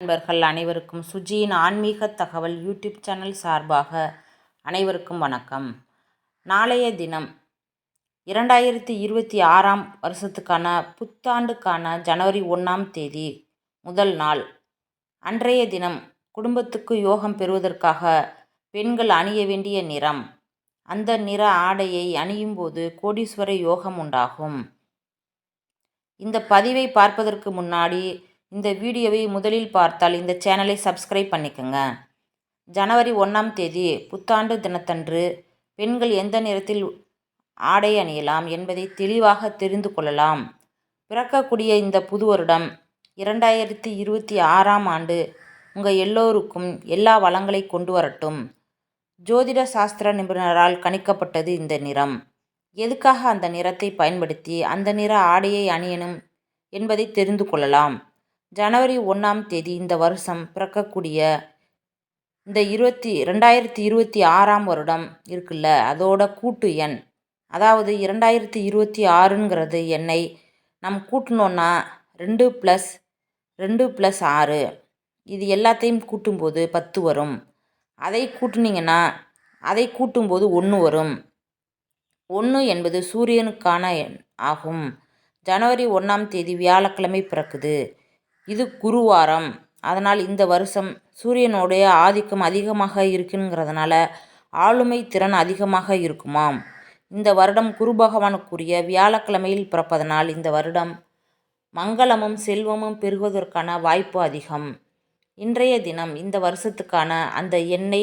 நண்பர்கள் அனைவருக்கும் சுஜியின் ஆன்மீக தகவல் யூடியூப் சேனல் சார்பாக அனைவருக்கும் வணக்கம். நாளைய தினம் இரண்டாயிரத்தி இருபத்தி ஆறாம் வருஷத்துக்கான புத்தாண்டுக்கான ஜனவரி ஒன்றாம் தேதி முதல் நாள். அன்றைய தினம் குடும்பத்துக்கு யோகம் பெறுவதற்காக பெண்கள் அணிய வேண்டிய நிறம். அந்த நிற ஆடையை அணியும் போது கோடீஸ்வர யோகம் உண்டாகும். இந்த பதிவை பார்ப்பதற்கு முன்னாடி இந்த வீடியோவை முதலில் பார்த்தால் இந்த சேனலை சப்ஸ்கிரைப் பண்ணிக்கோங்க. ஜனவரி ஒன்றாம் தேதி புத்தாண்டு தினத்தன்று பெண்கள் எந்த நிறத்தில் ஆடை அணியலாம் என்பதை தெளிவாக தெரிந்து கொள்ளலாம். பிறக்கக்கூடிய இந்த புது வருடம் இரண்டாயிரத்தி இருபத்தி ஆறாம் ஆண்டு உங்கள் எல்லோருக்கும் எல்லா வளங்களை கொண்டு வரட்டும். ஜோதிட சாஸ்திர நிபுணரால் கணிக்கப்பட்டது இந்த நிறம். எதுக்காக அந்த நிறத்தை பயன்படுத்தி அந்த நிற ஆடையை அணியணும் என்பதை தெரிந்து கொள்ளலாம். ஜனவரி ஒன்றாம் தேதி இந்த வருஷம் பிறக்கக்கூடிய இந்த இருபத்தி ரெண்டாயிரத்தி இருபத்தி ஆறாம் வருடம் இருக்குல்ல அதோட கூட்டு எண். அதாவது இரண்டாயிரத்தி இருபத்தி ஆறுங்கிறது எண்ணை நம் கூட்டினோன்னா ரெண்டு ப்ளஸ் ரெண்டு ப்ளஸ் ஆறு. இது எல்லாத்தையும் கூட்டும்போது பத்து வரும். அதை கூட்டினீங்கன்னா அதை கூட்டும்போது ஒன்று வரும். ஒன்று என்பது சூரியனுக்கான எண் ஆகும். ஜனவரி ஒன்றாம் தேதி வியாழக்கிழமை பிறக்குது. இது குருவாரம் அதனால் இந்த வருஷம் சூரியனுடைய ஆதிக்கம் அதிகமாக இருக்குங்கிறதுனால ஆளுமை திறன் அதிகமாக இருக்குமாம். இந்த வருடம் குரு பகவானுக்குரிய வியாழக்கிழமையில் பிறப்பதனால் இந்த வருடம் மங்களமும் செல்வமும் பெறுவதற்கான வாய்ப்பு அதிகம். இன்றைய தினம் இந்த வருஷத்துக்கான அந்த எண்ணை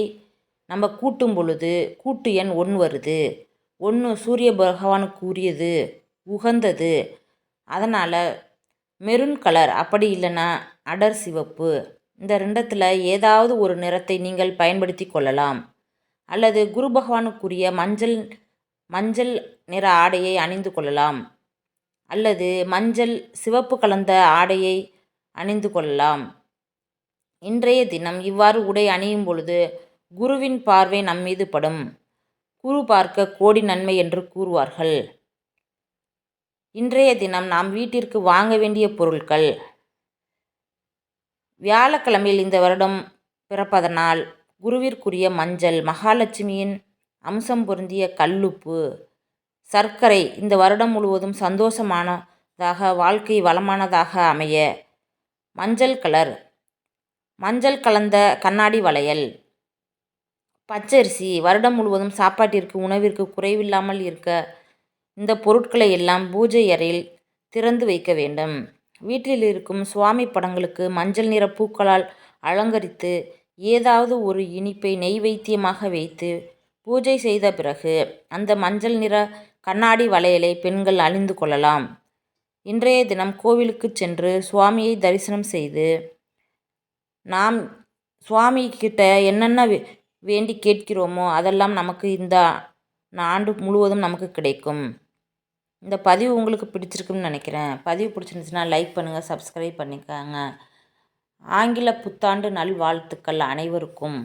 நம்ம கூட்டும் பொழுது கூட்டு எண் ஒன்று வருது. ஒன்று சூரிய பகவானுக்கு உரியது உகந்தது. அதனால் மெரூன் கலர் அப்படி இல்லைன்னா அடர் சிவப்பு. இந்த ரெண்டத்தில் ஏதாவது ஒரு நிறத்தை நீங்கள் பயன்படுத்தி கொள்ளலாம். அல்லது குரு பகவானுக்குரிய மஞ்சள் மஞ்சள் நிற ஆடையை அணிந்து கொள்ளலாம். அல்லது மஞ்சள் சிவப்பு கலந்த ஆடையை அணிந்து கொள்ளலாம். இன்றைய தினம் இவ்வாறு உடை அணியும் பொழுது குருவின் பார்வை நம்மீது படும். குரு பார்க்க கோடி நன்மை என்று கூறுவார்கள். இன்றைய தினம் நாம் வீட்டிற்கு வாங்க வேண்டிய பொருட்கள். வியாழக்கிழமையில் இந்த வருடம் பிறப்பதனால் குருவிற்குரிய மஞ்சள் மகாலட்சுமியின் அம்சம் பொருந்திய கல்லுப்பு சர்க்கரை இந்த வருடம் முழுவதும் சந்தோஷமானதாக வாழ்க்கை வளமானதாக அமைய மஞ்சள் கலர் மஞ்சள் கலந்த கண்ணாடி வளையல் பச்சரிசி வருடம் முழுவதும் சாப்பாட்டிற்கு உணவிற்கு குறைவில்லாமல் இருக்க இந்த பொருட்களை எல்லாம் பூஜை அறையில் திறந்து வைக்க வேண்டும். வீட்டில் இருக்கும் சுவாமி படங்களுக்கு மஞ்சள் நிற பூக்களால் அலங்கரித்து ஏதாவது ஒரு இனிப்பை நெய்வேத்தியமாக வைத்து பூஜை செய்த பிறகு அந்த மஞ்சள் நிற கண்ணாடி வளையலை பெண்கள் அணிந்து கொள்ளலாம். இன்றைய தினம் கோவிலுக்கு சென்று சுவாமியை தரிசனம் செய்து நாம் சுவாமி கிட்ட என்னென்ன வேண்டி கேட்கிறோமோ அதெல்லாம் நமக்கு இந்த ஆண்டு முழுவதும் நமக்கு கிடைக்கும். இந்த பதிவு உங்களுக்கு பிடிச்சிருக்குன்னு நினைக்கிறேன். பதிவு பிடிச்சிருந்துச்சுன்னா லைக் பண்ணுங்கள் சப்ஸ்கிரைப் பண்ணிக்கோங்க. ஆங்கில புத்தாண்டு நல்வாழ்த்துக்கள் அனைவருக்கும்.